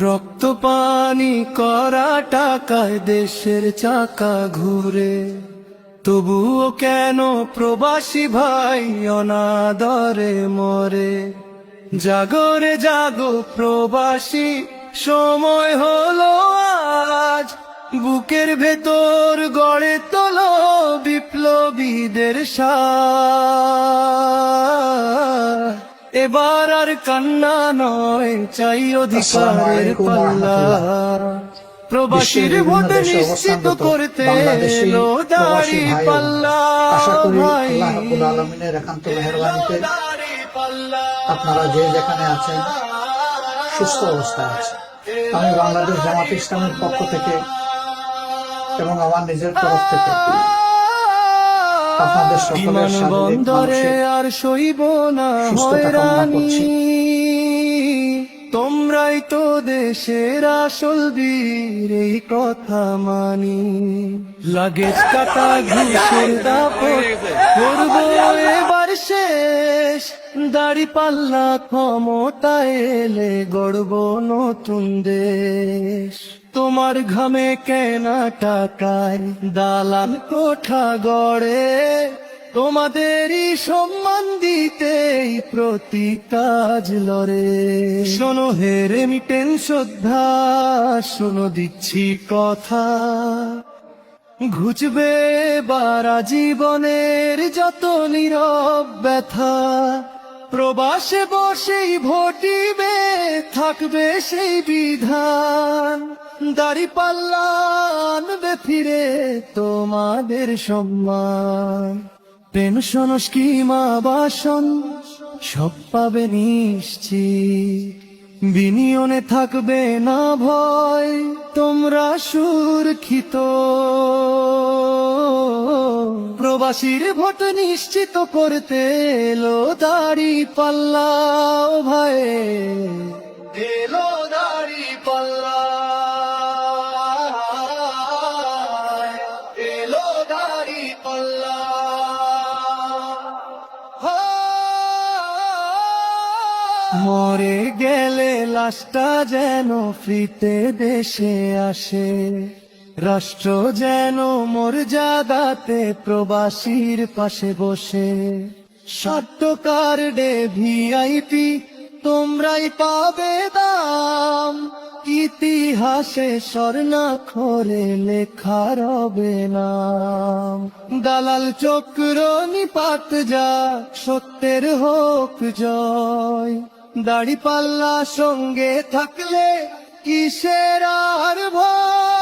রক্ত পানি করা টাকায় দেশের চাকা ঘুরে। তবুও কেন প্রবাসী ভাই অনাদরে মরে? জাগরে জাগো প্রবাসী, সময় হলো আজ। বুকের ভেতর গড়ে তোলো বিপ্লবীদের সাজ। এবার আর কান্না নয় চাই অধিকারের পাল্লা। প্রবাসীর ভোট নিশ্চিত করতে ও পাল্লা ভাই। আপনারা যে যেখানে আছেন সুস্থ অবস্থায় আছে আমি বাংলাদেশ জামাত ইসলামের পক্ষ থেকে এবং আমার নিজের তরফ থেকে আপনাদের সকলের আর সইব না হয়রানি তোমরাই তো দেশের আসল বীর এই কথা মানি। লাগেজ কাটা ঘুষের দাপট করব এবার শেষ। দাড়ি পাল্লা ক্ষমতায় এলে গড়ব নতুন দেশ। তোমার ঘামে কেনা টাকায় দালান কোঠা গড়ে, তোমাদেরই সম্মান দিতেই প্রতি কাজ লড়ে। শোনো হে রেমিটেন শ্রদ্ধা, শোনো দিচ্ছি কথা। ঘুচবে বারা জীবনের যত নীরব ব্যথা প্রবাসে বসেই ভোটিবে, থাকবে সেই বিধান। দাড়ি পাল্লা আনবে ফিরে তোমাদের সম্মান। পেনশন স্কিম আবাসন সব পাবে নিশ্চিত। বিনিয়নে থাকবে না ভয়, তোমরা সুরক্ষিত। প্রবাসীর ভোট নিশ্চিত করতে এলো দাড়ি পাল্লা ভাই। এলো দাড়ি পাল্লা। এলো দাড়ি পাল্লা। মরে গেলে লাশটা যেন ফ্রিতে দেশে আসে। রাষ্ট্র যেন মর্যাদাতে প্রবাসীর পাশে বসে। ষাট কার্ডে ভিআইপি, তোমরাই পাবে দাম। ইতিহাসে স্বর্ণাক্ষরে লেখা রবে নাম। দালাল চক্র নিপাত যা, সত্যের হোক জয়। দাড়ি পাল্লা সঙ্গে থাকলে কিসের আর ভয়?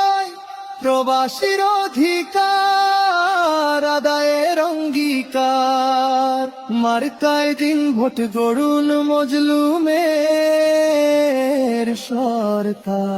প্রবাসীর অধিকার আদায়ের অঙ্গীকার। মার্কায় দিন ভোট গড়ুন মজলুমের সরকার।